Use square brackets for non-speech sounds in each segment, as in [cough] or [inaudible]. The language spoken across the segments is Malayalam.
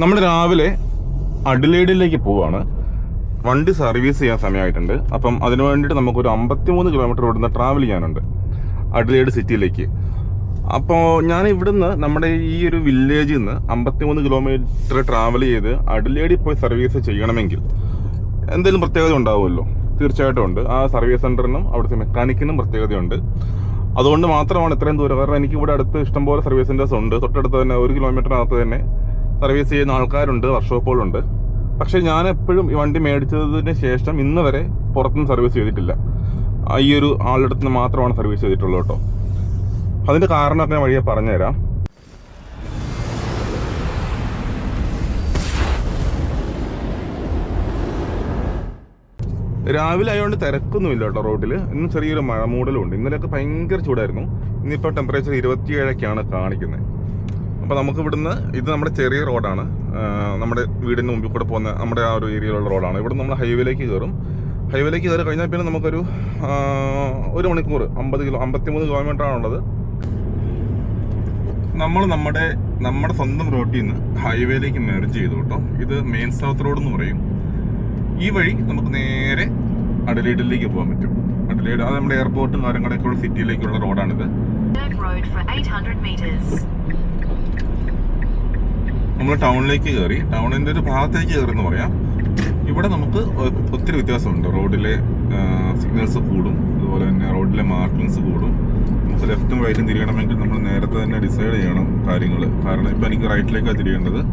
നമ്മൾ രാവിലെ അഡിലേഡിലേക്ക് പോവാണ്. വണ്ടി സർവീസ് ചെയ്യാൻ സമയമായിട്ടുണ്ട്. അപ്പം അതിനു വേണ്ടിയിട്ട് നമുക്കൊരു അമ്പത്തിമൂന്ന് കിലോമീറ്റർ ഇവിടുന്ന് ട്രാവൽ ചെയ്യാനുണ്ട്. അഡിലേഡ് സിറ്റിയിലേക്ക് അപ്പോൾ ഞാൻ ഇവിടുന്ന് നമ്മുടെ ഈ ഒരു വില്ലേജിൽ നിന്ന് അമ്പത്തിമൂന്ന് കിലോമീറ്റർ ട്രാവൽ ചെയ്ത് അഡിലേഡിൽ പോയി സർവീസ് ചെയ്യണമെങ്കിൽ എന്തെങ്കിലും പ്രത്യേകത ഉണ്ടാവുമല്ലോ? തീർച്ചയായിട്ടും ഉണ്ട്. ആ സർവീസ് സെന്ററിനും അവിടുത്തെ മെക്കാനിക്കിനും പ്രത്യേകതയുണ്ട്. അതുകൊണ്ട് മാത്രമാണ് ഇത്രയും ദൂരം. കാരണം എനിക്ക് ഇവിടെ അടുത്ത് ഇഷ്ടംപോലെ സർവീസ് സെന്റേഴ്സ് ഉണ്ട്. തൊട്ടടുത്ത് തന്നെ ഒരു കിലോമീറ്ററിനകത്ത് തന്നെ സർവീസ് ചെയ്യുന്ന ആൾക്കാരുണ്ട് വർക്ക്ഷോപ്പുകളുണ്ട്. പക്ഷേ ഞാൻ എപ്പോഴും ഈ വണ്ടി മേടിച്ചതിന് ശേഷം ഇന്ന് വരെ പുറത്തുനിന്ന് സർവീസ് ചെയ്തിട്ടില്ല. ഈ ഒരു ആളുടെ അടുത്ത് മാത്രമാണ് സർവീസ് ചെയ്തിട്ടുള്ളൂ കേട്ടോ. അതിന്റെ കാരണമൊക്കെ ഞാൻ വഴിയെ പറഞ്ഞുതരാം. രാവിലെ ആയതുകൊണ്ട് തിരക്കൊന്നുമില്ല കേട്ടോ റോഡിൽ ഇന്ന് ചെറിയൊരു മഴ മൂടലും ഉണ്ട് ഇന്നലെയൊക്കെ ഭയങ്കര ചൂടായിരുന്നു. ഇന്നിപ്പോൾ ടെമ്പറേച്ചർ ഇരുപത്തിയേഴൊക്കെയാണ് കാണിക്കുന്നത്. അപ്പോൾ നമുക്ക് ഇവിടുന്ന് ഇത് നമ്മുടെ ചെറിയ റോഡാണ്. നമ്മുടെ വീടിന് മുമ്പിൽ കൂടെ പോകുന്ന നമ്മുടെ ആ ഒരു ഏരിയയിലുള്ള റോഡാണ്. ഇവിടുന്ന് നമ്മൾ ഹൈവേയിലേക്ക് കയറും. ഹൈവേയിലേക്ക് കയറി കഴിഞ്ഞാൽ പിന്നെ നമുക്കൊരു ഒരു മണിക്കൂർ അമ്പത് കിലോ അമ്പത്തിമൂന്ന് കിലോമീറ്റർ ആണുള്ളത് നമ്മൾ നമ്മുടെ നമ്മുടെ സ്വന്തം റോഡിൽ നിന്ന് ഹൈവേയിലേക്ക് മെർജ് ചെയ്തു കേട്ടോ. ഇത് മെയിൻ സൗത്ത് റോഡ് എന്ന് പറയും. ഈ വഴി നമുക്ക് നേരെ അഡലേഡിലേക്ക് പോകാൻ പറ്റും. അഡലേഡ് അത് നമ്മുടെ എയർപോർട്ടും കാര്യങ്ങളൊക്കെ ഉള്ള സിറ്റിയിലേക്കുള്ള റോഡാണിത്. നമ്മൾ ടൗണിലേക്ക് കയറി ടൗണിന്റെ ഒരു ഭാഗത്തേക്ക് കയറി എന്ന് പറയാം. ഇവിടെ നമുക്ക് ഒത്തിരി വ്യത്യാസമുണ്ട്. റോഡിലെ സിഗ്നൽസ് കൂടും. അതുപോലെ തന്നെ റോഡിലെ മാർക്കിങ്സ് കൂടും. നമുക്ക് ലെഫ്റ്റും റൈറ്റും തിരിയണമെങ്കിൽ നമ്മൾ നേരത്തെ തന്നെ ഡിസൈഡ് ചെയ്യണം കാര്യങ്ങൾ കാരണം ഇപ്പം എനിക്ക് റൈറ്റിലേക്കാണ് തിരിയേണ്ടത്.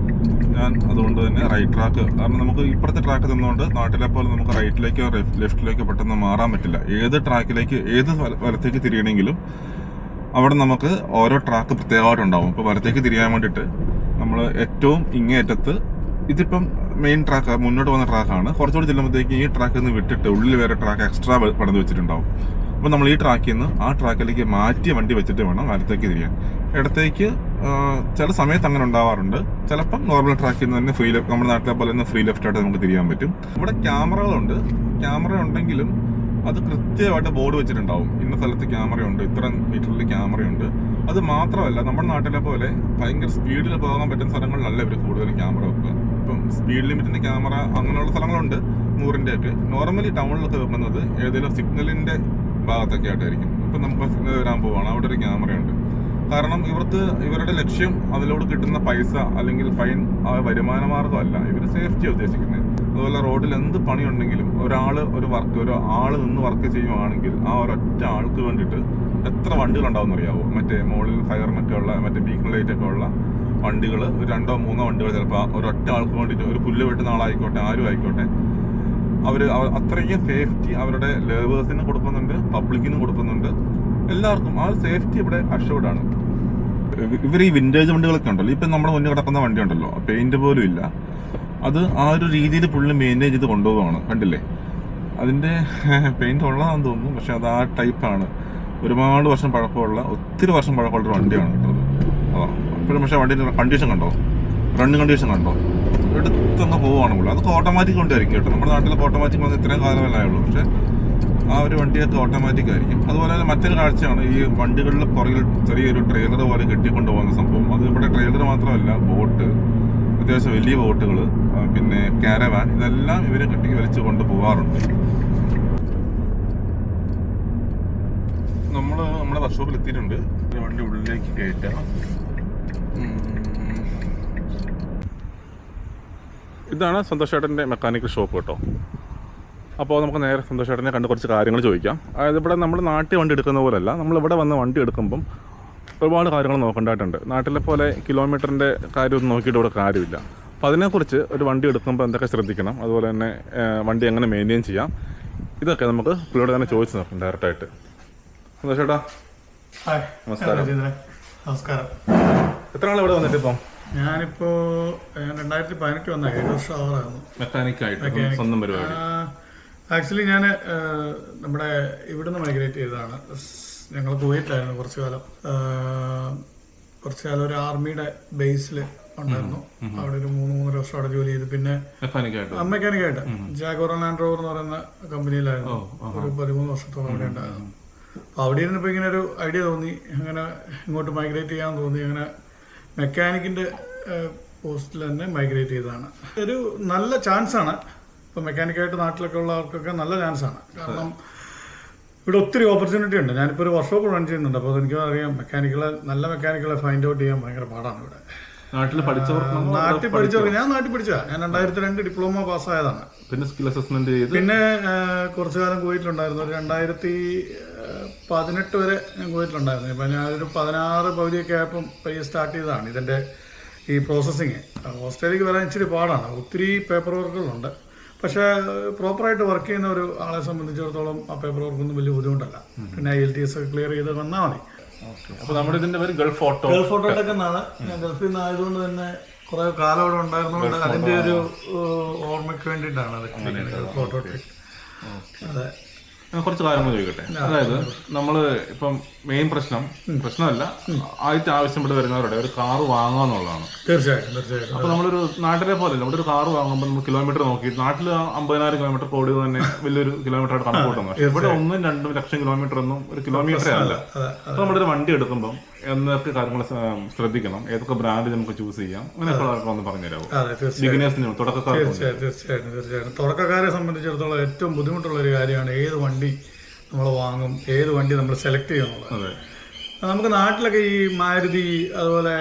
ഞാൻ അതുകൊണ്ട് തന്നെ റൈറ്റ് ട്രാക്ക് കാരണം നമുക്ക് ഇപ്പുറത്തെ ട്രാക്ക് തന്നുകൊണ്ട് നാട്ടിലെ പോലെ നമുക്ക് റൈറ്റിലേക്കോ ലെഫ്റ്റിലേക്കോ പെട്ടെന്ന് മാറാൻ പറ്റില്ല. ഏത് ട്രാക്കിലേക്ക് ഏത് വല- വലത്തേക്ക് തിരിയണമെങ്കിലും അവിടെ നമുക്ക് ഓരോ ട്രാക്ക് പ്രത്യേകമായിട്ടുണ്ടാവും ഇപ്പോൾ വലത്തേക്ക് തിരിയാൻ വേണ്ടിയിട്ട് നമ്മൾ ഏറ്റവും ഇങ്ങേറ്റത്ത് ഇതിപ്പം മെയിൻ ട്രാക്ക് മുന്നോട്ട് പോകുന്ന ട്രാക്കാണ് കുറച്ചുകൂടി ചെല്ലുമ്പോഴത്തേക്ക് ഈ ട്രാക്കിൽ നിന്ന് വിട്ടിട്ട് ഉള്ളിൽ വേറെ ട്രാക്ക് എക്സ്ട്രാ പണിത് വെച്ചിട്ടുണ്ടാവും. അപ്പോൾ നമ്മൾ ഈ ട്രാക്കിൽ നിന്ന് ആ ട്രാക്കിലേക്ക് മാറ്റി വണ്ടി വെച്ചിട്ട് വേണം വലത്തേക്ക് തിരിയാൻ. ഇടത്തേക്ക് ചില സമയത്ത് അങ്ങനെ ഉണ്ടാവാറുണ്ട്. ചിലപ്പം നോർമൽ ട്രാക്കിൽ നിന്ന് തന്നെ ഫ്രീ ലെഫ്റ്റ് നമ്മുടെ നാട്ടിലെ പോലെ തന്നെ ഫ്രീ ലെഫ്റ്റ് ആയിട്ട് നമുക്ക് തിരിയാൻ പറ്റും. ഇവിടെ ക്യാമറകളുണ്ട് ക്യാമറ ഉണ്ടെങ്കിലും അത് കൃത്യമായിട്ട് ബോർഡ് വെച്ചിട്ടുണ്ടാവും. ഇന്ന സ്ഥലത്ത് ക്യാമറയുണ്ട് ഇത്ര മീറ്ററിൽ ക്യാമറയുണ്ട് അത് മാത്രമല്ല നമ്മുടെ നാട്ടിലെ പോലെ ഭയങ്കര സ്പീഡിൽ പോകാൻ പറ്റുന്ന സ്ഥലങ്ങളിലല്ല ഇവർ കൂടുതലും ക്യാമറ വെക്കുക. ഇപ്പം സ്പീഡ് ലിമിറ്റിന്റെ ക്യാമറ അങ്ങനെയുള്ള സ്ഥലങ്ങളുണ്ട് നൂറിന്റെ ഒക്കെ. നോർമലി ടൗണിലൊക്കെ വെക്കുന്നത് ഏതെങ്കിലും സിഗ്നലിന്റെ ഭാഗത്തൊക്കെ ആയിട്ടായിരിക്കും. ഇപ്പം നമുക്ക് സിഗ്നൽ വരാൻ പോവാണ് അവിടെ ഒരു ക്യാമറയുണ്ട് കാരണം ഇവർക്ക് ഇവരുടെ ലക്ഷ്യം അതിലൂടെ കിട്ടുന്ന പൈസ അല്ലെങ്കിൽ ഫൈൻ ആ വരുമാന മാർഗമല്ല ഇവർ സേഫ്റ്റിയാണ് ഉദ്ദേശിക്കുന്നത് അതുപോലെ റോഡിൽ എന്ത് പണിയുണ്ടെങ്കിലും ഒരാൾ ഒരു വർക്ക് ഒരു ആൾ നിന്ന് വർക്ക് ചെയ്യുവാണെങ്കിൽ ആ ഒരൊറ്റ ആൾക്ക് വേണ്ടിയിട്ട് എത്ര വണ്ടികൾ ഉണ്ടാവും അറിയാവോ? മറ്റേ മുകളിൽ ഫയറിനൊക്കെ ഉള്ള മറ്റേ ബീക്കൺ ലൈറ്റ് ഒക്കെ ഉള്ള വണ്ടികൾ ഒരു രണ്ടോ മൂന്നോ വണ്ടികൾ ചിലപ്പോൾ ഒരൊറ്റ ആൾക്ക് വേണ്ടിയിട്ട് ഒരു പുല്ല് വെട്ടുന്ന ആളായിക്കോട്ടെ ആരും ആയിക്കോട്ടെ. അവർ അത്രയും സേഫ്റ്റി അവരുടെ ലേബേഴ്സിന് കൊടുക്കുന്നുണ്ട് പബ്ലിക്കിനും കൊടുക്കുന്നുണ്ട്. എല്ലാവർക്കും ആ സേഫ്റ്റി ഇവിടെ അഷോർഡ് ആണ്. ഇവർ ഈ വിന്റേജ് വണ്ടികളൊക്കെ ഉണ്ടല്ലോ. ഇപ്പം നമ്മുടെ മുന്നിൽ കിടക്കുന്ന വണ്ടി ഉണ്ടല്ലോ പെയിന്റ് പോലും ഇല്ല. അത് ആ ഒരു രീതിയിൽ പുള്ളി മെയിന്റെയിൻ ചെയ്ത് കൊണ്ടുപോവാണ് കണ്ടില്ലേ? അതിന്റെ പെയിന്റ് ഉള്ളതാണെന്ന് തോന്നുന്നു. പക്ഷെ അത് ആ ടൈപ്പാണ് ഒരുപാട് വർഷം പഴക്കമുള്ള ഒത്തിരി വർഷം പഴക്കമുള്ള ഒരു വണ്ടിയാണ് കേട്ടത് അതാ. അപ്പോഴും പക്ഷേ വണ്ടിന്റെ കണ്ടീഷൻ കണ്ടോ? റണ്ണിങ് കണ്ടീഷൻ കണ്ടോ? എടുത്തങ്ങ് പോവാണ് പുള്ളി. അതൊക്കെ ഓട്ടോമാറ്റിക് കൊണ്ടായിരിക്കും കേട്ടോ. നമ്മുടെ നാട്ടിലൊക്കെ ഓട്ടോമാറ്റിക് വന്ന് ഇത്രയും കാലമല്ലേ ഉള്ളൂ പക്ഷെ ആ ഒരു വണ്ടിയൊക്കെ ഓട്ടോമാറ്റിക് ആയിരിക്കും. അതുപോലെ തന്നെ മറ്റൊരു കാഴ്ചയാണ് ഈ വണ്ടികളുടെ പുറകിൽ ചെറിയൊരു ട്രെയിലർ പോലെ കെട്ടിക്കൊണ്ട് പോകുന്ന സംഭവം. അത് ഇവിടെ ട്രെയിലർ മാത്രമല്ല ബോട്ട് അത്യാവശ്യം വലിയ ബോട്ടുകൾ പിന്നെ കാരവാൻ ഇതെല്ലാം ഇവർ കെട്ടി വലിച്ചു കൊണ്ട് പോകാറുണ്ട് നമ്മൾ നമ്മുടെ വർക്ക്ഷോപ്പിൽ എത്തിയിട്ടുണ്ട്. വണ്ടി ഉള്ളിലേക്ക് കയറ്റാം. ഇതാണ് സന്തോഷേട്ടന്റെ മെക്കാനിക്കൽ ഷോപ്പ് കേട്ടോ. അപ്പോൾ നമുക്ക് നേരെ സന്തോഷേട്ടനെ കണ്ട് കുറച്ച് കാര്യങ്ങൾ ചോദിക്കാം. അതായത് ഇവിടെ നമ്മൾ നാട്ടിൽ വണ്ടി എടുക്കുന്ന പോലെയല്ല നമ്മളിവിടെ വന്ന് വണ്ടി എടുക്കുമ്പം ഒരുപാട് കാര്യങ്ങൾ നോക്കേണ്ടതായിട്ടുണ്ട് നാട്ടിലെ പോലെ കിലോമീറ്ററിന്റെ കാര്യമൊന്നും നോക്കിയിട്ട് ഇവിടെ കാര്യമില്ല. അപ്പോൾ അതിനെക്കുറിച്ച് ഒരു വണ്ടി എടുക്കുമ്പോൾ എന്തൊക്കെ ശ്രദ്ധിക്കണം? അതുപോലെ തന്നെ വണ്ടി എങ്ങനെ മെയിന്റെയിൻ ചെയ്യാം? ഇതൊക്കെ നമുക്ക് പുള്ളിയോട് തന്നെ ചോദിച്ച് നോക്കാം ഡയറക്റ്റായിട്ട് സന്തോഷേട്ടാ ചേട്ടാ? നമസ്കാരം. നമസ്കാരം. എത്ര നാൾ ഇവിടെ വന്നിട്ട് ഇപ്പം? ഞാനിപ്പോ രണ്ടായിരത്തി പതിനെട്ട് വന്ന ഏഴ് വർഷം ആവാറായിരുന്നു മെക്കാനിക്കായിട്ട് സ്വന്തം പരിപാടി. ആക്ച്വലി ഞാൻ നമ്മുടെ ഇവിടുന്ന് മൈഗ്രേറ്റ് ചെയ്തതാണ്. ഞങ്ങൾ കുവൈറ്റിലായിരുന്നു കുറച്ചു കാലം. കുറച്ചു കാലം ഒരു ആർമിയുടെ ബേസിൽ ഉണ്ടായിരുന്നു. അവിടെ ഒരു മൂന്ന് മൂന്നര വർഷം അവിടെ ജോലി ചെയ്തു. പിന്നെ മെക്കാനിക്കായിട്ട്? ജാഗോർ ലാൻഡ് റോവർ എന്ന് പറയുന്ന കമ്പനിയിലായിരുന്നു. ഒരു പതിമൂന്ന് വർഷത്തോളം അവിടെ ഉണ്ടായിരുന്നു. അപ്പൊ അവിടെ ഇരുന്നപ്പോ ഇങ്ങനെ ഒരു ഐഡിയ തോന്നി. അങ്ങനെ ഇങ്ങോട്ട് മൈഗ്രേറ്റ് ചെയ്യാൻ തോന്നി. അങ്ങനെ മെക്കാനിക്കിന്റെ പോസ്റ്റിൽ തന്നെ മൈഗ്രേറ്റ് ചെയ്തതാണ്. ഒരു നല്ല ചാൻസ് ആണ് ഇപ്പൊ മെക്കാനിക്കായിട്ട് നാട്ടിലൊക്കെ ഉള്ളവർക്കൊക്കെ നല്ല ചാൻസ് ആണ് കാരണം ഇവിടെ ഒത്തിരി ഓപ്പർച്യൂണിറ്റി ഉണ്ട്. ഞാനിപ്പോൾ ഒരു വർക്ക്ഷോപ്പ് റൺ ചെയ്യുന്നുണ്ട്. അപ്പോൾ എനിക്ക് അറിയാം. മെക്കാനിക്കലെ നല്ല മെക്കാനിക്കലെ ഫൈൻഡ് ഔട്ട് ചെയ്യാൻ ഭയങ്കര പാടാണ് ഇവിടെ. നാട്ടിൽ പഠിച്ചവർക്ക് നാട്ടിൽ പഠിച്ചവർക്ക് ഞാൻ നാട്ടിൽ പഠിച്ചാ ഞാൻ രണ്ടായിരത്തി രണ്ട് ഡിപ്ലോമ പാസ്സായതാണ്. പിന്നെ സ്കിൽ അസസ്മെന്റ് ചെയ്ത്? പിന്നെ കുറച്ചു കാലം കുവൈറ്റിലുണ്ടായിരുന്നു ഒരു രണ്ടായിരത്തി പതിനെട്ട് വരെ ഞാൻ കുവൈറ്റിലുണ്ടായിരുന്നു ഇപ്പം ഞാനൊരു പതിനാറ് പകുതിയൊക്കെ ആയപ്പം പയ്യെ സ്റ്റാർട്ട് ചെയ്തതാണ് ഇതിന്റെ ഈ പ്രോസസ്സിങ് ഓസ്ട്രേലിയക്ക് വരാൻ ഇച്ചിരി പാടാണ്. ഒത്തിരി പേപ്പർ വർക്കുകളുണ്ട് പക്ഷേ പ്രോപ്പറായിട്ട് വർക്ക് ചെയ്യുന്ന ഒരു ആളെ സംബന്ധിച്ചിടത്തോളം ആ പേപ്പർ വർക്കൊന്നും വലിയ ബുദ്ധിമുട്ടല്ല. പിന്നെ ഐ എൽ ടി എസ് ഒക്കെ ക്ലിയർ ചെയ്ത് വന്നാൽ മതി. അപ്പോൾ നമ്മുടെ ഇതിന്റെ പേര് ഗൾഫ് ഓട്ടോ ഗൾഫ് ഓട്ടോടെക് എന്നാണ് ഞാൻ ഗൾഫിൽ നിന്ന് ആയതുകൊണ്ട് തന്നെ കുറെ കാലം അവിടെ ഉണ്ടായിരുന്നതുകൊണ്ട് അതിന്റെ ഒരു ഓർമ്മയ്ക്ക് വേണ്ടിയിട്ടാണ് അത് ഗൾഫ് ഓട്ടോടെക് അതെ. കുറച്ച് കാര്യങ്ങൾ ചോദിക്കട്ടെ? അതായത് നമ്മൾ ഇപ്പം മെയിൻ പ്രശ്നം പ്രശ്നമല്ല ആദ്യത്തെ ആവശ്യപ്പെട്ട് വരുന്നവരുടെ ഒരു കാറ് വാങ്ങുക എന്നുള്ളതാണ്. തീർച്ചയായും തീർച്ചയായും. അപ്പൊ നമ്മളൊരു നാട്ടിലെ പോലെ നമ്മുടെ ഒരു കാറ് വാങ്ങുമ്പോൾ നമ്മൾ കിലോമീറ്റർ നോക്കി നാട്ടിൽ അമ്പതിനായിരം കിലോമീറ്റർ കോടി തന്നെ വലിയൊരു കിലോമീറ്റർ ആയിട്ട് കണക്കൂട്ടുന്നു ഇവിടെ ഒന്നും രണ്ടും ലക്ഷം കിലോമീറ്റർ ഒന്നും ഒരു കിലോമീറ്ററേ അല്ല. അപ്പൊ നമ്മളൊരു വണ്ടി എടുക്കുമ്പോൾ എന്തൊക്കെ കാര്യങ്ങൾ ശ്രദ്ധിക്കണം. ഏതൊക്കെ ബ്രാൻഡ് നമുക്ക് ചൂസ് ചെയ്യാം. അങ്ങനെയൊക്കെ ഒന്ന് പറഞ്ഞുതരാമോ ബിഗിനേഴ്സിനും തുടക്കക്കാർക്കും തീർച്ചയായും തീർച്ചയായും തീർച്ചയായും. തുടക്കക്കാരെ സംബന്ധിച്ചിടത്തോളം ഏറ്റവും ബുദ്ധിമുട്ടുള്ള ഒരു കാര്യമാണ് ഏത് വണ്ടി നമ്മൾ വാങ്ങും ഏത് വണ്ടി നമ്മൾ സെലക്ട് ചെയ്യുന്നുള്ളത് നമുക്ക് നാട്ടിലൊക്കെ ഈ മാരുതി അതുപോലെ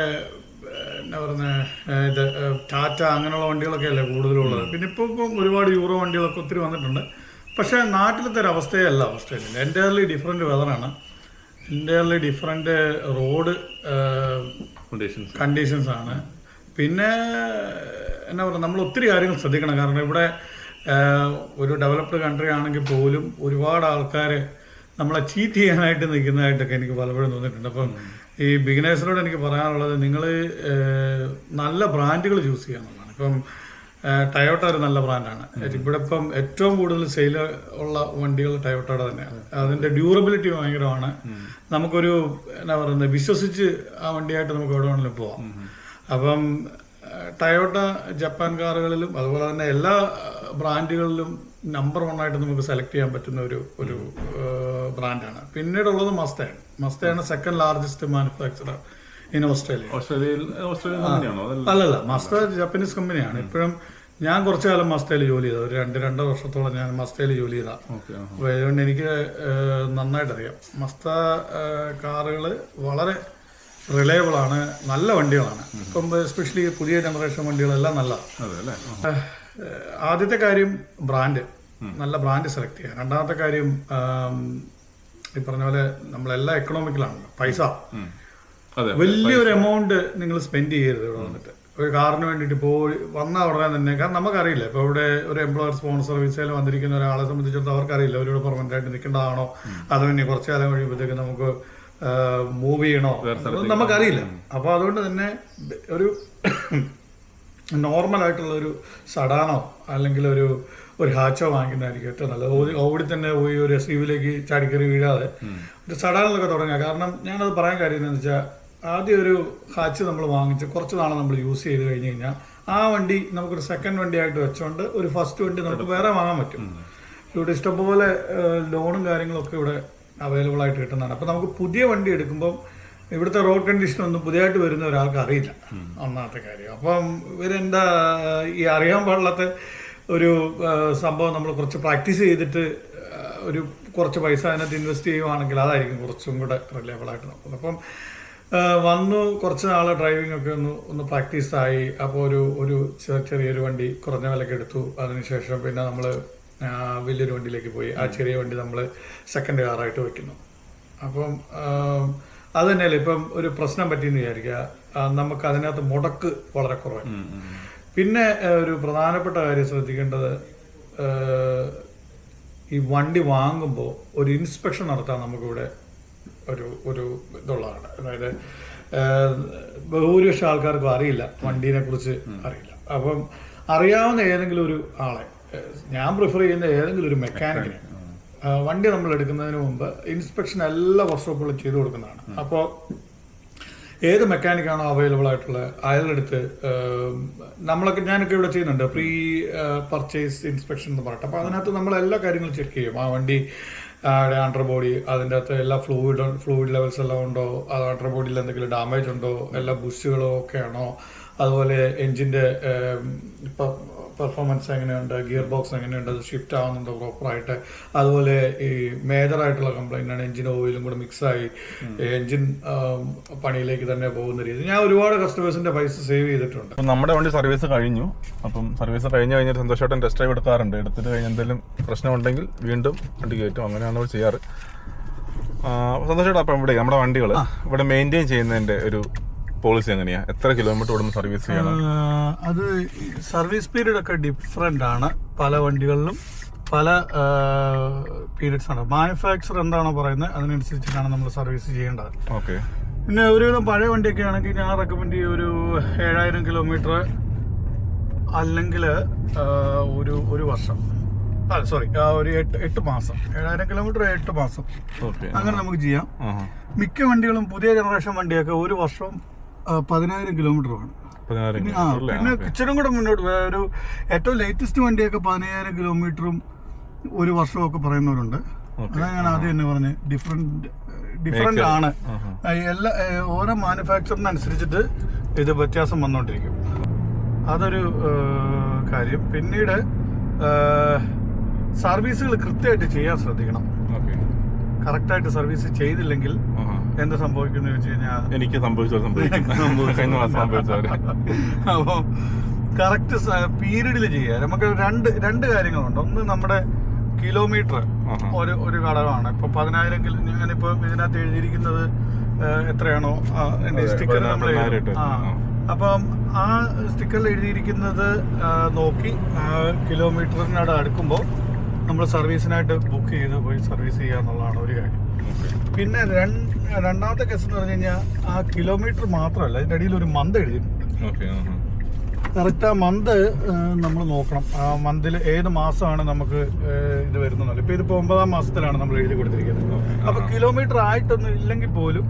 എന്നാ പറയുന്ന ഇത് ടാറ്റ അങ്ങനെയുള്ള വണ്ടികളൊക്കെ അല്ലേ കൂടുതലുള്ളത്. പിന്നെ ഇപ്പോൾ ഇപ്പം ഒരുപാട് യൂറോ വണ്ടികളൊക്കെ ഒത്തിരി വന്നിട്ടുണ്ട്. പക്ഷേ നാട്ടിലത്തെ ഒരു അവസ്ഥയല്ല ഓസ്ട്രേലിയയിൽ എന്റെ different വെതറാണ് entirely different road conditions conditions ആണ്. പിന്നെ എന്നാ പറയുക നമ്മൾ ഒത്തിരി കാര്യങ്ങൾ ശ്രദ്ധിക്കണം. കാരണം ഇവിടെ ഒരു ഡെവലപ്ഡ് കൺട്രി ആണെങ്കിൽ പോലും ഒരുപാട് ആൾക്കാർ നമ്മളെ ചീറ്റ് ചെയ്യാനായിട്ട് നിൽക്കുന്നതായിട്ടൊക്കെ എനിക്ക് പലപ്പോഴും തോന്നിയിട്ടുണ്ട്. അപ്പം ഈ ബിഗിനേഴ്സിനോട് എനിക്ക് പറയാനുള്ളത് നിങ്ങൾ നല്ല ബ്രാൻഡുകൾ ചൂസ് ചെയ്യാന്നുള്ളതാണ് ഇപ്പം ടയോട്ട ഒരു നല്ല ബ്രാൻഡാണ് ഇവിടെ ഇപ്പം ഏറ്റവും കൂടുതൽ സെയിൽ ഉള്ള വണ്ടികൾ ടയോട്ടയുടെ തന്നെയാണ്. അതിന്റെ ഡ്യൂറബിലിറ്റി ഭയങ്കരമാണ്. നമുക്കൊരു എന്നാ പറയുന്നത് വിശ്വസിച്ച് ആ വണ്ടിയായിട്ട് നമുക്ക് എവിടെ വേണമെങ്കിലും പോവാം. അപ്പം ടയോട്ട ജപ്പാൻ കാറുകളിലും അതുപോലെ തന്നെ എല്ലാ ബ്രാൻഡുകളിലും നമ്പർ വൺ ആയിട്ട് നമുക്ക് സെലക്ട് ചെയ്യാൻ പറ്റുന്ന ഒരു ഒരു ബ്രാൻഡാണ് പിന്നീടുള്ളത് മസ്തയാണ് മസ്തയാണ് second largest manufacturer in Australia ഓസ്ട്രേലിയയിൽ ഓസ്ട്രേലിയ കമ്പനിയാണോ അല്ലല്ല മസ്ത ജാപ്പനീസ് കമ്പനിയാണ് ഇപ്പോഴും ഞാൻ കുറച്ചു കാലം മസ്തയിൽ ജോലി ചെയ്ത. ഒരു രണ്ട് രണ്ടര വർഷത്തോളം ഞാൻ മസ്തയിൽ ജോലി ചെയ്ത. അപ്പോൾ അതുകൊണ്ട് എനിക്ക് നന്നായിട്ട് അറിയാം മസ്ത കാറുകൾ വളരെ റിലയബിൾ ആണ്. നല്ല വണ്ടികളാണ്. ഇപ്പം എസ്പെഷ്യലി പുതിയ ജനറേഷൻ വണ്ടികളെല്ലാം നല്ല. ആദ്യത്തെ കാര്യം ബ്രാൻഡ് നല്ല ബ്രാൻഡ് സെലക്ട് ചെയ്യുക രണ്ടാമത്തെ കാര്യം ഈ പറഞ്ഞ പോലെ നമ്മളെല്ലാം എക്കണോമിക്കലാണ് പൈസ. വലിയൊരു എമൗണ്ട് നിങ്ങൾ സ്പെൻഡ് ചെയ്യരുത് ഇവിടെ വന്നിട്ട്. ഒരു കാറിന് വേണ്ടിയിട്ട് പോയി വന്ന ഉടനെ തന്നെ കാരണം നമുക്കറിയില്ല. ഇപ്പോൾ ഇവിടെ ഒരു എംപ്ലോയർ സ്പോൺസർ വിസയിൽ വന്നിരിക്കുന്ന ഒരാളെ സംബന്ധിച്ചിടത്തോളം അവർക്കറിയില്ല. അവരോട് പെർമനന്റ് ആയിട്ട് നിൽക്കേണ്ടതാണോ? അതോ ഇനി കുറച്ച് കാലം കഴിയുമ്പോഴത്തേക്ക് നമുക്ക് മൂവ് ചെയ്യണോ? നമുക്കറിയില്ല. അപ്പോൾ അതുകൊണ്ട് തന്നെ ഒരു നോർമലായിട്ടുള്ള ഒരു സഡാനോ അല്ലെങ്കിൽ ഒരു ഒരു ഹാച്ചോ വാങ്ങിക്കുന്നതായിരിക്കും ഏറ്റവും നല്ലത്. ഓടി തന്നെ പോയി ഒരു എസ് യുവിലേക്ക് ചാടിക്കറി വീഴാതെ ഒരു സഡാനിലൊക്കെ തുടങ്ങുക. കാരണം ഞാനത് പറയാൻ കാര്യം എന്താണെന്ന് വെച്ചാൽ ആദ്യം ഒരു ഹാച്ച് നമ്മൾ വാങ്ങിച്ച് കുറച്ച് നാളെ നമ്മൾ യൂസ് ചെയ്ത് കഴിഞ്ഞ് കഴിഞ്ഞാൽ ആ വണ്ടി നമുക്കൊരു സെക്കൻഡ് വണ്ടി ആയിട്ട് വെച്ചുകൊണ്ട് ഒരു ഫസ്റ്റ് വണ്ടി നമുക്ക് വേറെ വാങ്ങാൻ പറ്റും. ഇവിടെ ഇഷ്ടംപോലെ ലോണും കാര്യങ്ങളൊക്കെ ഇവിടെ അവൈലബിൾ ആയിട്ട് കിട്ടുന്നതാണ്. അപ്പോൾ നമുക്ക് പുതിയ വണ്ടി എടുക്കുമ്പോൾ ഇവിടുത്തെ റോഡ് കണ്ടീഷൻ ഒന്നും പുതിയതായിട്ട് വരുന്ന ഒരാൾക്ക് അറിയില്ല. ഒന്നാമത്തെ കാര്യം. അപ്പം ഇവരെന്താ ഈ അറിയാൻ പാടില്ലാത്ത ഒരു സംഭവം നമ്മൾ കുറച്ച് പ്രാക്ടീസ് ചെയ്തിട്ട് ഒരു കുറച്ച് പൈസ അതിനകത്ത് ഇൻവെസ്റ്റ് ചെയ്യുവാണെങ്കിൽ അതായിരിക്കും കുറച്ചും കൂടെ റിലയബിൾ ആയിട്ട് നോക്കുന്നത് അപ്പം വന്നു കുറച്ച് നാൾ ഡ്രൈവിംഗ് ഒക്കെ ഒന്ന് ഒന്ന് പ്രാക്ടീസ് ആയി. അപ്പോൾ ഒരു ഒരു ചെറിയൊരു വണ്ടി കുറഞ്ഞ വിലക്ക് എടുത്തു. അതിനുശേഷം പിന്നെ നമ്മൾ വലിയൊരു വണ്ടിയിലേക്ക് പോയി. ആ ചെറിയ വണ്ടി നമ്മൾ സെക്കൻഡ് കാറായിട്ട് വയ്ക്കുന്നു അപ്പം അത് തന്നെയല്ലേ ഇപ്പം ഒരു പ്രശ്നം പറ്റിയെന്ന് വിചാരിക്കുക. നമുക്ക് അതിനകത്ത് മുടക്ക് വളരെ കുറവാണ്. പിന്നെ ഒരു പ്രധാനപ്പെട്ട കാര്യം ശ്രദ്ധിക്കേണ്ടത് ഈ വണ്ടി വാങ്ങുമ്പോൾ ഒരു ഇൻസ്പെക്ഷൻ നടത്താൻ നമുക്കിവിടെ ഒരു ഒരു ഇതുള്ളതാണ്. അതായത് ബഹുഭൂരിപക്ഷം ആൾക്കാർക്കും അറിയില്ല. വണ്ടീനെ കുറിച്ച് അറിയില്ല. അപ്പം അറിയാവുന്ന ഏതെങ്കിലും ഒരു ആളെ ഞാൻ പ്രിഫർ ചെയ്യുന്ന ഏതെങ്കിലും ഒരു മെക്കാനിക്കിനെ വണ്ടി നമ്മൾ എടുക്കുന്നതിന് മുമ്പ് ഇൻസ്പെക്ഷൻ എല്ലാ വർഷോപ്പുകളും ചെയ്തു കൊടുക്കുന്നതാണ്. അപ്പോൾ ഏത് മെക്കാനിക്കാണോ അവൈലബിൾ ആയിട്ടുള്ളത് അയാളെടുത്ത് നമ്മളൊക്കെ ഞാനൊക്കെ ഇവിടെ ചെയ്യുന്നുണ്ട്. പ്രീ പർച്ചേസ് ഇൻസ്പെക്ഷൻ എന്ന് പറഞ്ഞിട്ട്. അപ്പോൾ അതിനകത്ത് നമ്മൾ എല്ലാ കാര്യങ്ങളും ചെക്ക് ചെയ്യും. ആ വണ്ടി അണ്ടർ ബോഡി അതിന്റെ അകത്ത് എല്ലാ ഫ്ലൂയിഡ് ഫ്ലൂയിഡ് ലെവൽസ് എല്ലാം ഉണ്ടോ? അത് അണ്ടർ ബോഡിയിൽ എന്തെങ്കിലും ഡാമേജ് ഉണ്ടോ? എല്ലാ ബുഷുകളോ ഒക്കെ ആണോ? അതുപോലെ എഞ്ചിന്റെ പെർഫോമൻസ് എങ്ങനെയുണ്ട് ഗിയർ ബോക്സ് എങ്ങനെയുണ്ട് അത് ഷിഫ്റ്റ് ആവുന്നുണ്ടോ പ്രോപ്പറായിട്ട് അതുപോലെ ഈ മേജർ ആയിട്ടുള്ള കംപ്ലൈന്റ് ആണ് എഞ്ചിൻ ഓയിലും കൂടെ മിക്സായി എഞ്ചിൻ പണിയിലേക്ക് തന്നെ പോകുന്ന രീതി ഞാൻ ഒരുപാട് കസ്റ്റമേഴ്സിന്റെ പൈസ സേവ് ചെയ്തിട്ടുണ്ട്. അപ്പം നമ്മുടെ വണ്ടി സർവീസ് കഴിഞ്ഞു. അപ്പം സർവീസ് കഴിഞ്ഞ് കഴിഞ്ഞ സന്തോഷമായിട്ടും ടെസ്റ്റ് ഡ്രൈവ് എടുക്കാറുണ്ട്. എടുത്തിട്ട് കഴിഞ്ഞ് എന്തെങ്കിലും പ്രശ്നമുണ്ടെങ്കിൽ വീണ്ടും വണ്ടി കയറ്റും. അങ്ങനെയാണ് അവർ ചെയ്യാറ്. സന്തോഷമായിട്ട് അപ്പം ഇവിടെ നമ്മുടെ വണ്ടികൾ ഇവിടെ മെയിന്റെയിൻ ചെയ്യുന്നതിന്റെ ഒരു പോളിസി എങ്ങനെയാ? എത്ര കിലോമീറ്റർ ഓടുന്ന സർവീസ് ചെയ്യണം അത് സർവീസ് പീരീഡ് ഒക്കെ ഡിഫറെന്റ് ആണ്. പല വണ്ടികളിലും പല പീരീഡ്സ് ആണ്. മാനുഫാക്ചർ എന്താണോ പറയുന്നത് അതിനനുസരിച്ചിട്ടാണ് നമ്മൾ സർവീസ് ചെയ്യേണ്ടത്. ഓക്കെ പിന്നെ ഒരുവിധം പഴയ വണ്ടിയൊക്കെ ആണെങ്കിൽ ഞാൻ റെക്കമെൻഡ് ചെയ്യും ഒരു ഏഴായിരം കിലോമീറ്റർ അല്ലെങ്കിൽ ഒരു ഒരു വർഷം. സോറി ഒരു എട്ട് എട്ട് മാസം. ഏഴായിരം കിലോമീറ്റർ എട്ട് മാസം. അങ്ങനെ നമുക്ക് ചെയ്യാം. മിക്ക വണ്ടികളും പുതിയ ജനറേഷൻ വണ്ടിയൊക്കെ ഒരു വർഷം പതിനായിരം കിലോമീറ്ററാണ്. ആണ് പിന്നെ ഇച്ചിരും കൂടെ മുന്നോട്ട് ഒരു ഏറ്റവും ലേറ്റസ്റ്റ് വണ്ടിയൊക്കെ പതിനയ്യായിരം കിലോമീറ്ററും ഒരു വർഷവും ഒക്കെ പറയുന്നവരുണ്ട്. അതാണ് അതാ ഞാൻ ആദ്യം തന്നെ പറഞ്ഞ്. ഡിഫറെന്റ് ഡിഫറെന്റ് ആണ്. എല്ലാ ഓരോ മാനുഫാക്ചറിനനുസരിച്ചിട്ട് ഇത് വ്യത്യാസം വന്നുകൊണ്ടിരിക്കും അതൊരു കാര്യം. പിന്നീട് സർവീസുകൾ കൃത്യമായിട്ട് ചെയ്യാൻ ശ്രദ്ധിക്കണം. കറക്റ്റായിട്ട് സർവീസ് ചെയ്തില്ലെങ്കിൽ എന്ത് സംഭവിക്കുന്നു ചോദിച്ചു കഴിഞ്ഞാൽ എനിക്ക് സംഭവിച്ചോ സംഭവിക്കും. കഴിഞ്ഞ മാസം സംഭവിച്ചവര് അപ്പോൾ കറക്റ്റ് പീരീഡിൽ ചെയ്യുക നമുക്ക് രണ്ട് രണ്ട് കാര്യങ്ങളുണ്ട്. ഒന്ന് നമ്മുടെ കിലോമീറ്റർ ഒരു ഒരു ഘടകമാണ്. ഇപ്പൊ പതിനായിരം കിലോ ഞാനിപ്പോ ഇതിനകത്ത് എഴുതിയിരിക്കുന്നത് എത്രയാണോ? സ്റ്റിക്കർ നമ്മൾ. അപ്പം ആ സ്റ്റിക്കറിൽ എഴുതിയിരിക്കുന്നത് നോക്കി കിലോമീറ്ററിനോട് അടുക്കുമ്പോൾ നമ്മൾ സർവീസിനായിട്ട് ബുക്ക് ചെയ്ത് പോയി സർവീസ് ചെയ്യുക എന്നുള്ളതാണ് ഒരു കാര്യം. പിന്നെ രണ്ടാമത്തെ കേസ് എന്ന് പറഞ്ഞു കഴിഞ്ഞാൽ ആ കിലോമീറ്റർ മാത്രമല്ല അതിന്റെ അടിയിൽ ഒരു മന്ത് എഴുതിയിട്ടുണ്ട്. ഓക്കെ കറക്റ്റ് ആ മന്ത് നമ്മൾ നോക്കണം. ആ മന്തിൽ ഏത് മാസമാണ് നമുക്ക് ഇത് വരുന്നത് ഇപ്പൊ ഇതിപ്പോ ഒമ്പതാം മാസത്തിലാണ് നമ്മൾ എഴുതി കൊടുത്തിരിക്കുന്നത്. അപ്പൊ കിലോമീറ്റർ ആയിട്ടൊന്നും ഇല്ലെങ്കിൽ പോലും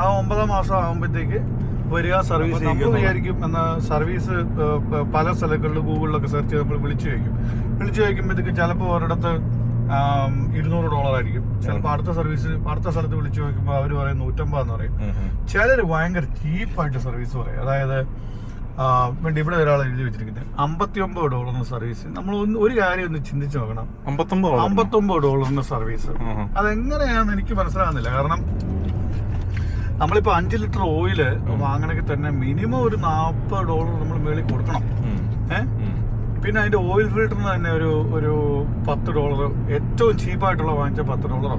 ആ ഒമ്പതാം മാസം ആകുമ്പോഴത്തേക്ക് വരിക സർവീസ് നമ്മൾ വിചാരിക്കും സർവീസ് പല സ്ഥലങ്ങളിലും ഗൂഗിളിലൊക്കെ സെർച്ച് ചെയ്ത് നമ്മൾ വിളിച്ചു ചോദിക്കും. വിളിച്ചു ചോദിക്കുമ്പോഴത്തേക്ക് ചിലപ്പോൾ ഒരിടത്ത് ഇരുന്നൂറ് ഡോളർ ആയിരിക്കും. ചിലപ്പോൾ അടുത്ത സർവീസ് അടുത്ത സ്ഥലത്ത് വിളിച്ചു ചോദിക്കുമ്പോൾ അവർ പറയും നൂറ്റമ്പതെന്ന് പറയും. ചിലർ ഭയങ്കര ചീപ്പായിട്ട് സർവീസ് പറയും. അതായത് വേണ്ടി ഇവിടെ ഒരാൾ എഴുതി വെച്ചിരിക്കുന്നത്. അമ്പത്തി ഒമ്പത് ഡോളറിന് സർവീസ് നമ്മൾ ഒന്ന് ഒരു കാര്യം ഒന്ന് ചിന്തിച്ചു നോക്കണം. അമ്പത്തൊമ്പത് ഡോളർ. അമ്പത്തൊമ്പത് ഡോളറിന് സർവീസ്. അതെങ്ങനെയാണെന്ന് എനിക്ക് മനസ്സിലാകുന്നില്ല. കാരണം നമ്മളിപ്പോ അഞ്ച് ലിറ്റർ ഓയിൽ വാങ്ങണമെങ്കിൽ തന്നെ മിനിമം ഒരു നാൽപ്പത് ഡോളർ നമ്മൾ മേളിൽ കൊടുക്കണം. ഏഹ് പിന്നെ അതിന്റെ ഓയിൽ ഫിൽറ്ററിന് തന്നെ ഒരു ഒരു പത്ത് ഡോളർ ഏറ്റവും ചീപ്പായിട്ടുള്ള വാങ്ങിച്ച പത്ത് ഡോളറോ.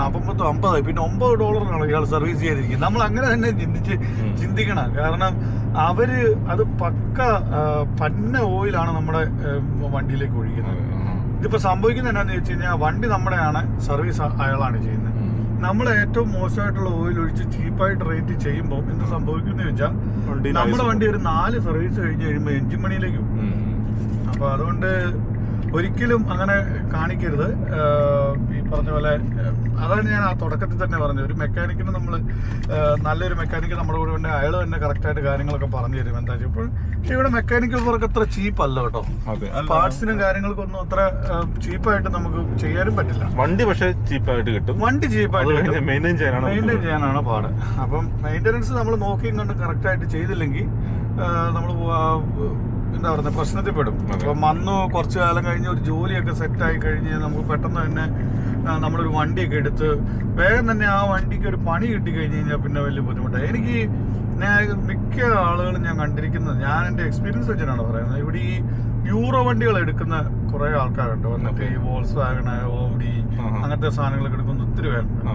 നാൽപ്പത്തൊമ്പത് അമ്പതായി പിന്നെ ഒമ്പത് ഡോളറിനാണ് ഇയാൾ സർവീസ് ചെയ്തിരിക്കുന്നത്. നമ്മൾ അങ്ങനെ തന്നെ ചിന്തിച്ച് ചിന്തിക്കണം. കാരണം അവർ അത് പക്ക പന്ന ഓയിലാണ് നമ്മുടെ വണ്ടിയിലേക്ക് ഒഴിക്കുന്നത്. ഇതിപ്പോ സംഭവിക്കുന്നത് എന്നാന്ന് വെച്ച് കഴിഞ്ഞാൽ വണ്ടി നമ്മുടെയാണ് സർവീസ് അയാളാണ് ചെയ്യുന്നത്. നമ്മൾ ഏറ്റവും മോശമായിട്ടുള്ള ഓയിൽ ഒഴിച്ച് ചീപ്പായിട്ട് റേറ്റ് ചെയ്യുമ്പോൾ എന്ത് സംഭവിക്കുന്നു വെച്ചാൽ നമ്മുടെ വണ്ടി ഒരു നാല് സർവീസ് കഴിഞ്ഞ് കഴിയുമ്പോൾ എഞ്ചിൻ മണിയിലേക്ക് പോകും. അപ്പൊ അതുകൊണ്ട് ഒരിക്കലും അങ്ങനെ കാണിക്കരുത്. ഈ പറഞ്ഞ പോലെ അതാണ് ഞാൻ ആ തുടക്കത്തിൽ തന്നെ പറഞ്ഞത്. ഒരു മെക്കാനിക്കിന് നമ്മൾ നല്ലൊരു മെക്കാനിക്ക് നമ്മുടെ കൂടെ ഉണ്ട് അയാൾ തന്നെ കറക്റ്റായിട്ട് കാര്യങ്ങളൊക്കെ പറഞ്ഞു തരും. എന്താ വെച്ചാൽ ഇപ്പോൾ ഇവിടെ മെക്കാനിക്കൽ വർക്ക് അത്ര ചീപ്പ് അല്ല കേട്ടോ. പാർട്സിനും കാര്യങ്ങൾക്കും പാർട്സിനും കാര്യങ്ങൾക്കൊന്നും അത്ര ചീപ്പായിട്ട് നമുക്ക് ചെയ്യാനും പറ്റില്ല. വണ്ടി പക്ഷേ ചീപ്പായിട്ട് കിട്ടും. വണ്ടി ചീപ്പായിട്ട് മെയിന്റെയിൻ ചെയ്യാനാണ് മെയിന്റെയിൻ ചെയ്യാനാണ് പാട്. അപ്പം മെയിന്റെനൻസ് നമ്മൾ നോക്കിയും കണ്ട് കറക്റ്റായിട്ട് ചെയ്തില്ലെങ്കിൽ നമ്മൾ എന്താ പറയുക പ്രശ്നത്തിൽ പെടും. അപ്പം വന്ന് കുറച്ച് കാലം കഴിഞ്ഞ് ഒരു ജോലിയൊക്കെ സെറ്റായി കഴിഞ്ഞ് നമുക്ക് പെട്ടെന്ന് തന്നെ നമ്മളൊരു വണ്ടിയൊക്കെ എടുത്ത് വേഗം തന്നെ ആ വണ്ടിക്ക് ഒരു പണി കിട്ടി കഴിഞ്ഞ് കഴിഞ്ഞാൽ പിന്നെ വലിയ ബുദ്ധിമുട്ടാണ്. എനിക്ക് ഞാൻ മിക്ക ആളുകളും ഞാൻ കണ്ടിരിക്കുന്നത് ഞാൻ എന്റെ എക്സ്പീരിയൻസ് വെച്ചിട്ടാണ് പറയുന്നത്. ഇവിടെ ഈ യൂറോ വണ്ടികൾ എടുക്കുന്ന കുറെ ആൾക്കാരുണ്ട്. വന്നിട്ട് ഈ വോൾസ് വാഗണ് ഓടി. അങ്ങനത്തെ സാധനങ്ങളൊക്കെ എടുക്കുന്ന ഒത്തിരി പേരുണ്ട്.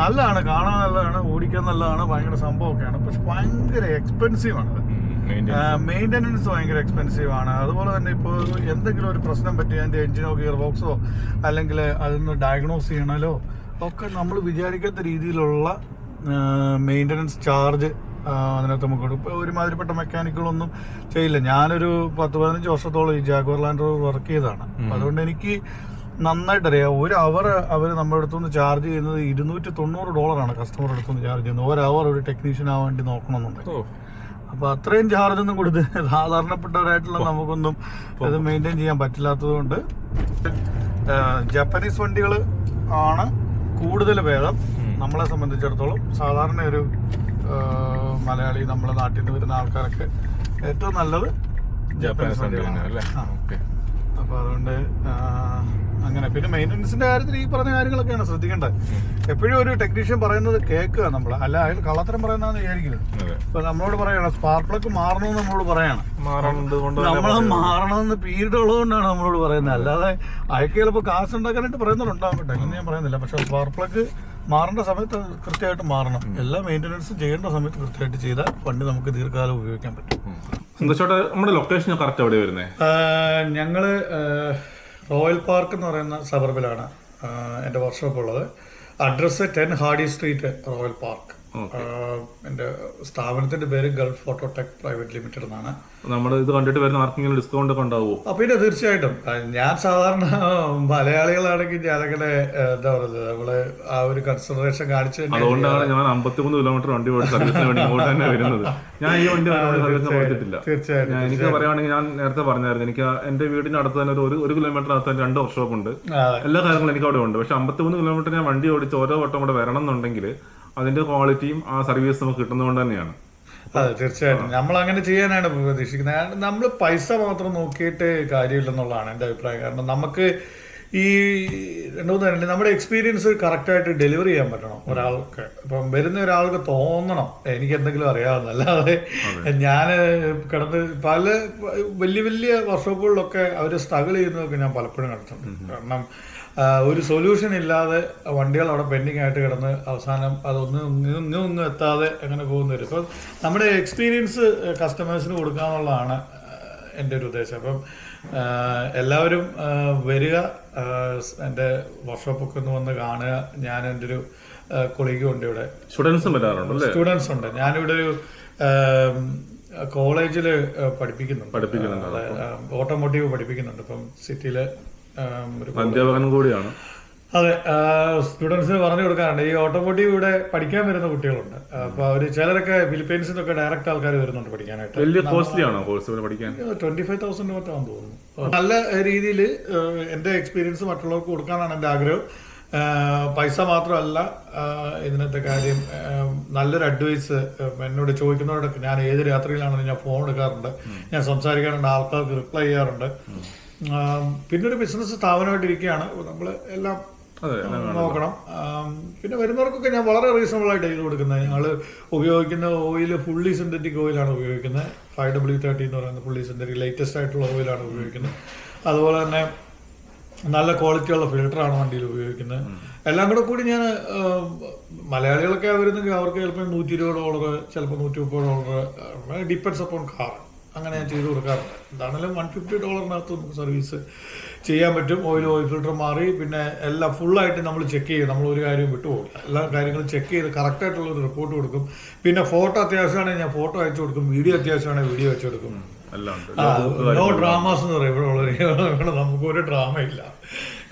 നല്ലതാണ് കാണാൻ നല്ലതാണ് ഓടിക്കാൻ നല്ലതാണ് ഭയങ്കര സംഭവമൊക്കെയാണ്. പക്ഷെ ഭയങ്കര എക്സ്പെൻസീവ് ആണ്. മെയിന്റനൻസ് ഭയങ്കര എക്സ്പെൻസീവ് ആണ്. അതുപോലെ തന്നെ ഇപ്പോൾ എന്തെങ്കിലും ഒരു പ്രശ്നം പറ്റിയാൽ അതിന്റെ എഞ്ചിനോ ഗിയർ ബോക്സോ അല്ലെങ്കിൽ അതൊന്ന് ഡയഗ്നോസ് ചെയ്യണമല്ലോ ഒക്കെ നമ്മൾ വിചാരിക്കാത്ത രീതിയിലുള്ള മെയിന്റനൻസ് ചാർജ് അതിനകത്ത് നമുക്ക്. ഇപ്പോൾ ഒരുമാതിരിപ്പെട്ട മെക്കാനിക്കുകളൊന്നും ചെയ്യില്ല. ഞാനൊരു പത്ത് പതിനഞ്ച് വർഷത്തോളം ഈ ജാഗ്വർ ലാൻഡ് റോവർ വർക്ക് ചെയ്തതാണ്. അതുകൊണ്ട് എനിക്ക് നന്നായിട്ട് അറിയാം ഒരു അവർ അവർ നമ്മുടെ അടുത്തുനിന്ന് ചാർജ് ചെയ്യുന്നത് ഇരുന്നൂറ്റി തൊണ്ണൂറ് ഡോളറാണ് കസ്റ്റമർ അടുത്തുനിന്ന് ചാർജ് ചെയ്യുന്നത്. ഒരു അവർ ഒരു ടെക്നീഷ്യൻ ആവാൻ വേണ്ടി നോക്കണമെന്നുണ്ടെങ്കിൽ. അപ്പൊ അത്രയും ചാർജ് ഒന്നും കൊടുത്ത് സാധാരണപ്പെട്ടവരായിട്ടുള്ള നമുക്കൊന്നും ഇത് മെയിന്റെയിൻ ചെയ്യാൻ പറ്റില്ലാത്തതുകൊണ്ട് കൊണ്ട് ജപ്പാനീസ് വണ്ടികൾ ആണ് കൂടുതൽ ഭേദം നമ്മളെ സംബന്ധിച്ചിടത്തോളം സാധാരണ ഒരു മലയാളി നമ്മളെ നാട്ടിൽ നിന്ന് വരുന്ന ആൾക്കാരൊക്കെ ഏറ്റവും നല്ലത് ജപ്പാനീസ് വണ്ടി വണ്ടികളാണ്. അല്ലേ ആ. ഓക്കെ അപ്പൊ അതുകൊണ്ട് അങ്ങനെ. പിന്നെ മെയിന്റനൻസിന്റെ കാര്യത്തിൽ ഈ പറഞ്ഞ കാര്യങ്ങളൊക്കെയാണ് ശ്രദ്ധിക്കേണ്ടത്. എപ്പോഴും ഒരു ടെക്നീഷ്യൻ പറയുന്നത് കേൾക്കുക നമ്മൾ അല്ല അയാൾ കള്ളത്തരം പറയുന്നതെന്ന് വിചാരിക്കരുത്. ഇപ്പൊ നമ്മളോട് പറയണം സ്പാർക്ക് പ്ലഗ് മാറണമെന്ന് നമ്മളോട് പറയണം. നമ്മൾ മാറണമെന്ന് പീരീഡ് ഉള്ളതുകൊണ്ടാണ് നമ്മളോട് പറയുന്നത്. അല്ലാതെ അയക്ക് ചിലപ്പോൾ കാശ് ഉണ്ടാക്കാനായിട്ട് പറയുന്നവരുണ്ടാവും ഉണ്ടാവട്ടെ ഇല്ലെന്ന് ഞാൻ പറയുന്നില്ല. പക്ഷെ സ്പാർക്ക് പ്ലഗ് മാറേണ്ട സമയത്ത് കൃത്യമായിട്ട് മാറണം. എല്ലാ മെയിന്റനൻസും ചെയ്യേണ്ട സമയത്ത് കൃത്യമായിട്ട് ചെയ്താൽ വണ്ടി നമുക്ക് ദീർഘകാലം ഉപയോഗിക്കാൻ പറ്റും. സന്തോഷോട്ടെ നമ്മുടെ ലൊക്കേഷൻ കറക്റ്റ് എവിടെ വരുന്നത് ഞങ്ങൾ റോയൽ പാർക്ക് എന്ന് പറയുന്ന സബർബിലാണ് എന്റെ വർക്ക്ഷോപ്പ് ഉള്ളത്. Address ten Hardy Street Royal Park എന്റെ സ്ഥാപനത്തിന്റെ പേര് ഗൾഫ് ഫോട്ടോടെക് പ്രൈവറ്റ് ലിമിറ്റഡ് എന്നാണ്. നമ്മൾ ഇത് കണ്ടിട്ട് വരുന്ന ആർക്കെങ്കിലും ഡിസ്കൗണ്ട് ഒക്കെ ഉണ്ടാവുമോ? അപ്പൊ പിന്നെ തീർച്ചയായിട്ടും. ഞാൻ സാധാരണ മലയാളികളാണെങ്കിൽ ഞാനങ്ങനെ അങ്ങനെ എന്താ പറയുന്നത് നമ്മൾ ആ ഒരു കൺസിഡറേഷൻ കാണിച്ചു അതുകൊണ്ടാണ് ഞാൻ അമ്പത്തിമൂന്ന് കിലോമീറ്റർ വണ്ടി ഓടി സർവീസിന് വേണ്ടി ഇങ്ങോട്ട് തന്നെ വരുന്നത്. ഞാൻ ഈ വണ്ടി സർവീസിന് കൊടുത്തിട്ടില്ല. തീർച്ചയായിട്ടും എനിക്ക് പറയുകയാണെങ്കിൽ ഞാൻ നേരത്തെ പറഞ്ഞായിരുന്നു എനിക്ക് എന്റെ വീടിന് അടുത്ത് തന്നെ ഒരു ഒരു കിലോമീറ്റർ അടുത്ത് തന്നെ രണ്ട് വർക്ക്ഷോപ്പ് ഉണ്ട്. എല്ലാ കാര്യങ്ങളും എനിക്ക് അവിടെ ഉണ്ട്. പക്ഷെ അമ്പത്തിമൂന്ന് കിലോമീറ്റർ ഞാൻ വണ്ടി ഓടിച്ച് ഓരോ വട്ടം കൂടെ വരണം എന്നുണ്ടെങ്കിൽ അതിന്റെ ക്വാളിറ്റിയും ആ സർവീസ് നമുക്ക് കിട്ടുന്നതുകൊണ്ട് തന്നെയാണ്. അതെ തീർച്ചയായിട്ടും. നമ്മൾ അങ്ങനെ ചെയ്യാനാണ് പ്രതീക്ഷിക്കുന്നത് നമ്മൾ പൈസ മാത്രം നോക്കിയിട്ട് കാര്യമില്ലെന്നുള്ളതാണ് എന്റെ അഭിപ്രായം. കാരണം നമുക്ക് ഈ രണ്ടു മൂന്ന് കാര്യങ്ങൾ നമ്മുടെ എക്സ്പീരിയൻസ് കറക്റ്റായിട്ട് ഡെലിവറി ചെയ്യാൻ പറ്റണം ഒരാൾക്ക്. ഇപ്പം വരുന്ന ഒരാൾക്ക് തോന്നണം. എനിക്ക് എന്തെങ്കിലും അറിയാവുന്ന അല്ലാതെ ഞാൻ കിടന്ന് പല വലിയ വലിയ വർക്ക്ഷോപ്പുകളിലൊക്കെ അവർ സ്ട്രഗിൾ ചെയ്യുന്നതൊക്കെ ഞാൻ പലപ്പോഴും കണ്ടിട്ടുണ്ട്. കാരണം ഒരു സൊല്യൂഷൻ ഇല്ലാതെ വണ്ടികൾ അവിടെ പെൻഡിങ് ആയിട്ട് കിടന്ന് അവസാനം അതൊന്നും ഇന്നും ഒന്നും എത്താതെ അങ്ങനെ പോകുന്ന വരും ഇപ്പം നമ്മുടെ എക്സ്പീരിയൻസ് കസ്റ്റമേഴ്സിന് കൊടുക്കാന്നുള്ളതാണ് എന്നുള്ളതാണ് എന്റെ ഒരു ഉദ്ദേശം. അപ്പം എല്ലാവരും വരിക എന്റെ വർക്ക്ഷോപ്പൊക്കെ ഒന്ന് വന്ന് കാണുക. ഞാൻ എന്റെ ഒരു കൊളീഗും ഉണ്ട് ഇവിടെ. സ്റ്റുഡൻസും വരാറുണ്ട് സ്റ്റുഡൻസ് ഉണ്ട്. ഞാനിവിടെ ഒരു കോളേജിൽ പഠിപ്പിക്കുന്നുണ്ട്. പഠിപ്പിക്കുന്നുണ്ട്. ഓട്ടോമോട്ടീവ് പഠിപ്പിക്കുന്നുണ്ട്. ഇപ്പം സിറ്റിയിൽ ഒരു അധ്യാപകനും കൂടിയാണ്. അതെ സ്റ്റുഡൻസിന് പറഞ്ഞു കൊടുക്കാറുണ്ട് ഈ ഓട്ടോമോട്ടീവ് ഇവിടെ പഠിക്കാൻ വരുന്ന കുട്ടികളുണ്ട്. അപ്പൊ അവർ ചിലരൊക്കെ ഫിലിപ്പീൻസിൽ നിന്നൊക്കെ ഡയറക്റ്റ് ആൾക്കാർ വരുന്നുണ്ട് പഠിക്കാനായിട്ട്. വലിയ കോസ്റ്റ്ലി ആണോ കോഴ്സ് പഠിക്കാൻ? ട്വന്റി ഫൈവ് തൗസൻഡ് തോന്നുന്നു. നല്ല രീതിയിൽ എന്റെ എക്സ്പീരിയൻസ് മറ്റുള്ളവർക്ക് കൊടുക്കാനാണ് എന്റെ ആഗ്രഹം. പൈസ മാത്രമല്ല ഇതിനത്തെ ഇതിനകത്തെ കാര്യം നല്ലൊരു അഡ്വൈസ് എന്നോട് ചോദിക്കുന്നവരോടൊക്കെ ഞാൻ ഏത് രാത്രിയിലാണെങ്കിലും ഞാൻ ഫോൺ എടുക്കാറുണ്ട്. ഞാൻ സംസാരിക്കാറുണ്ട് ആൾക്കാർക്ക് റിപ്ലൈ ചെയ്യാറുണ്ട്. ആ, പിന്നെ ഒരു ബിസിനസ് സ്ഥാപനമായിട്ട് ഇരിക്കുകയാണ് നമ്മൾ എല്ലാം നോക്കണം. പിന്നെ വരുന്നവർക്കൊക്കെ ഞാൻ വളരെ റീസണബിൾ ആയിട്ട് ചെയ്ത് കൊടുക്കുന്നത്. ഞങ്ങൾ ഉപയോഗിക്കുന്ന ഓയിൽ ഫുള്ളി സിന്തറ്റിക് ഓയിലാണ് ഉപയോഗിക്കുന്നത്. ഫൈവ് ഡബ്ല്യു തേർട്ടി എന്ന് പറയുന്ന ഫുള്ളി സിന്തറ്റിക് ലേറ്റസ്റ്റ് ആയിട്ടുള്ള ഓയിലാണ് ഉപയോഗിക്കുന്നത്. അതുപോലെ തന്നെ നല്ല ക്വാളിറ്റിയുള്ള ഫിൽറ്ററാണ് വണ്ടിയിൽ ഉപയോഗിക്കുന്നത്. എല്ലാം കൂടെ കൂടി ഞാൻ മലയാളികളൊക്കെ വരുന്നെങ്കിൽ അവർക്ക് ചിലപ്പോൾ നൂറ്റി ഇരുപത് ഡോളർ ചിലപ്പോൾ നൂറ്റി മുപ്പത് ഡോളർ ഡിപ്പെൻസ് അപ്പോൺ കാർ അങ്ങനെ ഞാൻ ചെയ്ത് കൊടുക്കാറുണ്ട്. എന്താണെങ്കിലും വൺ ഫിഫ്റ്റി ഡോളറിനകത്ത് നമുക്ക് സർവീസ് ചെയ്യാൻ പറ്റും. ഓയിൽ ഓയിൽ ഫിൽട്ടർ മാറി പിന്നെ എല്ലാം ഫുള്ളായിട്ട് നമ്മൾ ചെക്ക് ചെയ്യും. നമ്മൾ ഒരു കാര്യവും വിട്ടുപോകില്ല. എല്ലാ കാര്യങ്ങളും ചെക്ക് ചെയ്ത് കറക്റ്റായിട്ടുള്ള ഒരു റിപ്പോർട്ട് കൊടുക്കും. പിന്നെ ഫോട്ടോ അത്യാവശ്യമാണെങ്കിൽ ഞാൻ ഫോട്ടോ അയച്ചു കൊടുക്കും. വീഡിയോ അത്യാവശ്യമാണെങ്കിൽ വീഡിയോ അയച്ചു കൊടുക്കും. നോ ഡ്രാമാസ് എന്ന് പറയും ഇവിടെ ഉള്ളവര് ഇവിടെ നമുക്ക് ഒരു ഡ്രാമയില്ല ഇല്ല.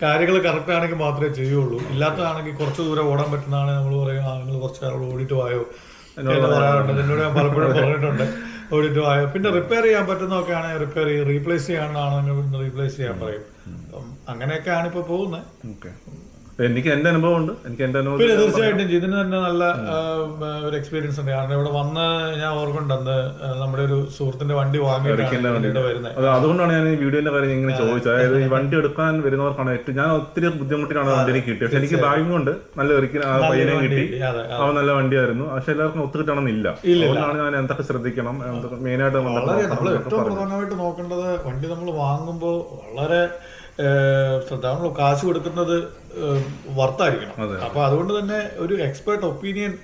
കാര്യങ്ങൾ കറക്റ്റ് ആണെങ്കിൽ മാത്രമേ ചെയ്യുള്ളൂ. ഇല്ലാത്തതാണെങ്കിൽ കുറച്ച് ദൂരം ഓടാൻ പറ്റുന്നതാണ് നമ്മൾ പറയും ആ നിങ്ങൾ കുറച്ച് ഓടിയിട്ട് പോയോ എന്നോട് പറയാറുണ്ട്. എന്നോട് ഞാൻ പലപ്പോഴും പറഞ്ഞിട്ടുണ്ട്. ഓടിയിട്ട് വായോ പിന്നെ റിപ്പയർ ചെയ്യാൻ പറ്റുന്നതൊക്കെ ആണെങ്കിൽ റിപ്പയർ ചെയ്യും റീപ്ലേസ് ചെയ്യാനാണെങ്കിൽ റീപ്ലേസ് ചെയ്യാൻ പറയും. അങ്ങനെയൊക്കെയാണ് ഇപ്പോൾ പോകുന്നത്. എനിക്ക് എന്റെ അനുഭവം ഉണ്ട് എനിക്ക് എന്റെ അനുഭവം പിന്നെ തീർച്ചയായിട്ടും ഇതിന് തന്നെ നല്ല ഒരു എക്സ്പീരിയൻസ് ഉണ്ട്. കാരണം ഇവിടെ വന്ന് ഞാൻ ഓർക്കുന്നുണ്ട് അന്ന് നമ്മുടെ ഒരു സുഹൃത്തിന്റെ വണ്ടി വാങ്ങിയത് വരുന്നത് അതുകൊണ്ടാണ് ഞാൻ ഈ വീഡിയോന്റെ കാര്യം ഇങ്ങനെ ചോദിച്ചത്. അതായത് ഈ വണ്ടി എടുക്കാൻ വരുന്നവർക്കാണ് ഏറ്റവും ഞാൻ ഒത്തിരി ബുദ്ധിമുട്ടിലാണ് വണ്ടി കിട്ടിയത്. പക്ഷെ എനിക്ക് ഭാഗ്യം കൊണ്ട് നല്ല ഒരിക്കലും ആ പയ്യനെ കിട്ടി. അവൻ നല്ല വണ്ടിയായിരുന്നു. പക്ഷെ എല്ലാവർക്കും ഒത്തുകിട്ടണമെന്നില്ല അതുകൊണ്ടാണ് ഞാൻ എന്തൊക്കെ ശ്രദ്ധിക്കണം മെയിനായിട്ട് നമ്മൾ ഏറ്റവും പ്രധാനമായിട്ട് നോക്കേണ്ടത് വണ്ടി നമ്മൾ വാങ്ങുമ്പോൾ വളരെ നമ്മൾ കാശ് കൊടുക്കുന്നത് വർത്തായിരിക്കണം. അപ്പൊ അതുകൊണ്ട് തന്നെ ഒരു എക്സ്പേർട്ട് ഒപ്പീനിയൻ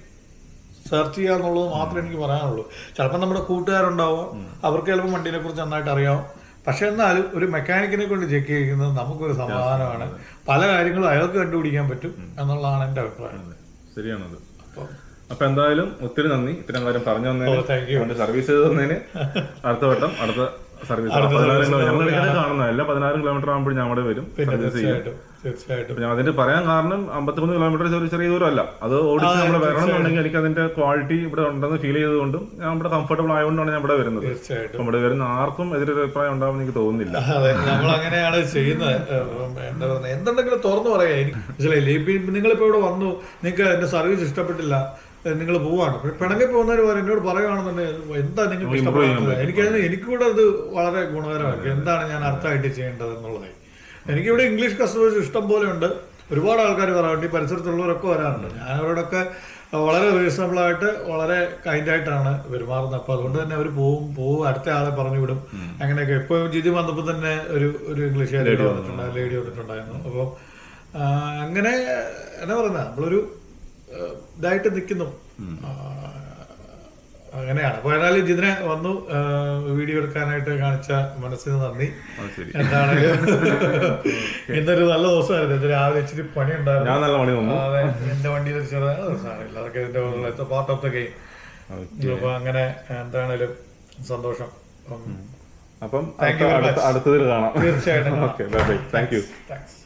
സെർച്ച് ചെയ്യുക എന്നുള്ളത് മാത്രമേ എനിക്ക് പറയാനുള്ളൂ. ചിലപ്പോൾ നമ്മുടെ കൂട്ടുകാരുണ്ടാവും. അവർക്ക് ചിലപ്പോൾ വണ്ടിനെ കുറിച്ച് നന്നായിട്ട് അറിയാം. പക്ഷെ എന്നാലും ഒരു മെക്കാനിക്കിനെ കൊണ്ട് ചെക്ക് ചെയ്യുന്നത് നമുക്കൊരു സമാധാനമാണ്. പല കാര്യങ്ങളും അയാൾക്ക് കണ്ടുപിടിക്കാൻ പറ്റും എന്നുള്ളതാണ് എന്റെ അഭിപ്രായം. ശരിയാണത്. അപ്പൊ എന്തായാലും ഒത്തിരി നന്ദി. ഇത്രയും കാര്യം പറഞ്ഞു തന്നതിന് സർവീസ് ചെയ്ത് തന്നതിന്. [laughs] അടുത്ത വട്ടം അടുത്ത സർവീസ് ഞങ്ങൾ കാണുന്ന എല്ലാ പതിനായിരം കിലോമീറ്റർ ആകുമ്പോൾ ഞാൻ അവിടെ വരും സർവീസ് ചെയ്യും തീർച്ചയായിട്ടും അതിന്റെ പറയാൻ കാരണം അമ്പത്തിമൂന്ന് കിലോമീറ്റർ ചെറിയ ചെറിയ ദൂരമല്ല. അത് ഓടിച്ച് നമ്മൾ വരണം എന്നുണ്ടെങ്കിൽ എനിക്ക് അതിന്റെ ക്വാളിറ്റി ഇവിടെ ഉണ്ടെന്ന് ഫീൽ ചെയ്തുകൊണ്ടും ഞാൻ ഇവിടെ കംഫർട്ടബിൾ ആയതുകൊണ്ടാണ് ഞാൻ ഇവിടെ വരുന്നത്. തീർച്ചയായിട്ടും. ഇവിടെ വരുന്ന ആർക്കും എതിരൊരു അഭിപ്രായം ഉണ്ടാവുമെന്ന് എനിക്ക് തോന്നുന്നില്ല. അതെ നമ്മൾ അങ്ങനെയാണ് ചെയ്യുന്നത്. എന്താ പറയുക എന്തുണ്ടെങ്കിലും തുറന്നു പറയാം. നിങ്ങളിപ്പോ ഇവിടെ വന്നു. നിങ്ങൾക്ക് എന്റെ സർവീസ് ഇഷ്ടപ്പെട്ടില്ല. നിങ്ങൾ പോവാണ്. പിണങ്ങി പോകുന്നവർ പോലെ എന്നോട് പറയുകയാണെന്നുണ്ടെങ്കിൽ എന്താ നിങ്ങൾക്ക് ഇഷ്ടപ്പെടുന്നത് എനിക്ക് എനിക്കതിന് എനിക്കൂടെ അത് വളരെ ഗുണകരമായിരിക്കും. എന്താണ് ഞാൻ അർത്ഥമായിട്ട് ചെയ്യേണ്ടത് എന്നുള്ളത് എനിക്കിവിടെ ഇംഗ്ലീഷ് കസ്റ്റമേഴ്സ് ഇഷ്ടം പോലെ ഉണ്ട്. ഒരുപാട് ആൾക്കാർ പറയാറുണ്ട് ഈ പരിസരത്തുള്ളവരൊക്കെ വരാറുണ്ട്. ഞാൻ അവരോടൊക്കെ വളരെ റീസണബിളായിട്ട് വളരെ കൈൻഡ് ആയിട്ടാണ് പെരുമാറുന്നത്. അപ്പൊ അതുകൊണ്ട് തന്നെ അവർ പോവും പോവും അടുത്ത ആളെ പറഞ്ഞു വിടും. അങ്ങനെയൊക്കെ. ഇപ്പൊ ജിതി വന്നപ്പോൾ തന്നെ ഒരു ഒരു ഇംഗ്ലീഷ് ലേഡി വന്നിട്ടുണ്ടായിരുന്നു ലേഡി വന്നിട്ടുണ്ടായിരുന്നു. അപ്പോൾ അങ്ങനെ എന്നാ പറയുന്നത് നമ്മളൊരു ഇതായിട്ട് നിൽക്കുന്നു. അങ്ങനെയാണ് അപ്പൊ ഏതായാലും ജിതിനെ വന്നു. വീഡിയോ എടുക്കാനായിട്ട് കാണിച്ച മനസ്സിന് നന്ദി. എന്താണ് എന്താണെങ്കിലും ഇന്നൊരു നല്ല ദിവസമായിരുന്നു. ഇന്ന് രാവിലെ ഇച്ചിരി പണി ഉണ്ടായിരുന്നു അതെ എന്റെ വണ്ടിയിൽ ഒരു ചെറിയ സാധനമില്ല അതൊക്കെ ഇതിന്റെ പാർട്ട് ഓഫ് ദ ഗെയിം അപ്പൊ അങ്ങനെ എന്താണേലും സന്തോഷം. അപ്പം. അടുത്തതിൽ കാണാം. തീർച്ചയായിട്ടും താങ്ക് യു താങ്ക്സ്